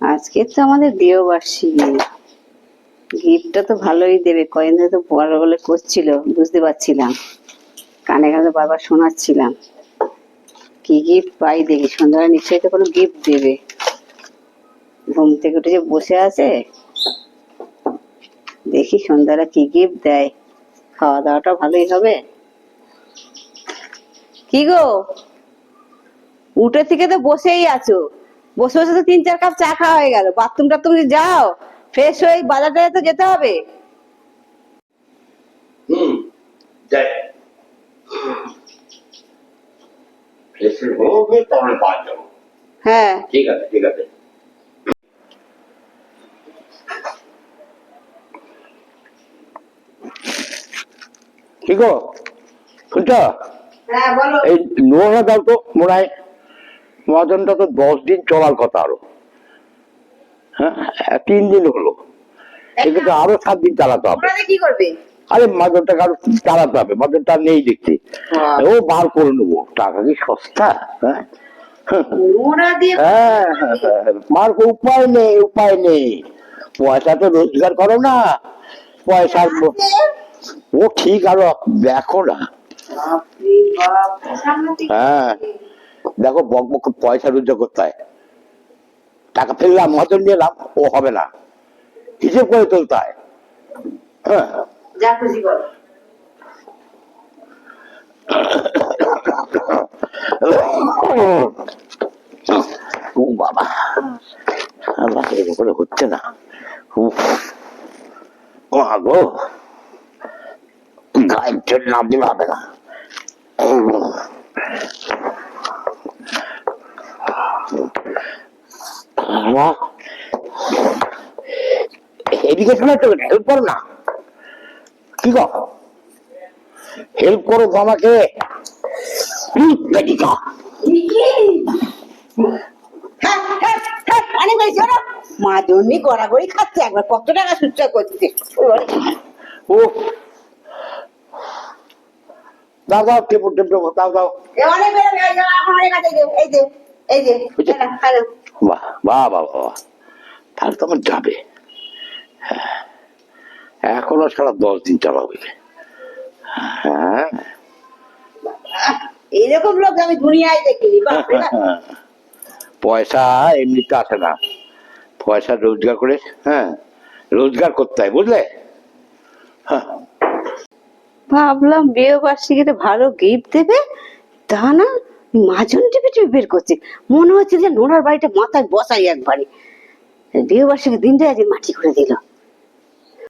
আজকে তো আমাদের বিয়ে বার্ষিকী গিফটটা তো ভালোই দেবে কয়েন তো বড় বলে করছিল, বুঝতে পারছিলাম। কানে কানে বারবার শোনাচ্ছিলাম। কি গিফট পাই দেখি, সন্ধ্যাবেলা নিশ্চয়ই তো কোনো গিফট দেবে। ঘুম থেকে উঠে যে বসে আছে, দেখি সন্ধ্যাবেলা কি গিফট দেয়। খাওয়া দাওয়াটা ভালোই হবে। কি গো? উঠে থেকে তো বসেই আছো। বসে বসে তো তিন চার কাপ চা খাওয়া হয়ে গেল। বাথরুম টাথরুম যাও। ফ্রেশ হয়ে বাজার তো যেতে হবে। হুম যাই। হ্যাঁ ঠিক আছে ঠিক আছে। কি গো? শুনছ? হ্যাঁ বলো। এই নোংরা দাও তো মনে মদনটা তো দশ দিন চলার কথা আরও। হ্যাঁ তিন দিন হলো। সেক্ষেত্রে আরও সাত দিন চালাতে হবে। আরে মাদনটাকে আরও চালাতে হবে মাদনটা নেই দেখছি। ও বার করে নেব। টাকা কি সস্তা? হ্যাঁ। হ্যাঁ হ্যাঁ, হ্যাঁ, মার উপায় নেই উপায় নেই। পয়সা তো রোজগার করো না। পয়সার ও ঠিক আরও দেখো না। হ্যাঁ। দেখো বক বক পয়সা রোজগার করতে হয়। টাকা ফেললাম মতন নিলাম ও হবে না। হিসেব করে তুলতে হয়। হ্যাঁ। ও বাবা। আল্লাহ এরকম হচ্ছে না। ও গো গায়ের জন্য দিলে হবে না। এদিকে শোনো একটু হেল্প করো না। কি গো? হেল্প করো গো আমাকে। হুম, বেটিকা। হ্যাঁ, হ্যাঁ, হ্যাঁ। মা গড়াগড়ি খাচ্ছে একবার কত টাকা সুচ্চা করছে। ও দাও দাও টেপো টেপো দাও দাও। অনেক এই যে, এই যে, এই যে, বাহ বাহ বাহ বাহ। তাহলে তো আমার যাবে। হ্যাঁ। এখনও সারা দশ দিন চালাবে। হ্যাঁ। এইরকম লোক আমি দুনিয়ায় দেখিনি। পয়সা এমনিতে আসে না। পয়সা রোজগার করে হ্যাঁ রোজগার করতে হয় বুঝলে? হ্যাঁ। ভাবলাম বিয়ে বার্ষিকীতে ভালো গিফট দেবে তা না মাজন টিপে টিপে বের করছে। মনে হচ্ছে যে নোনার বাড়িটা মাথায় বসাই একবারে। বিয়ে বার্ষিকীর দিনটা আজ মাটি করে দিল।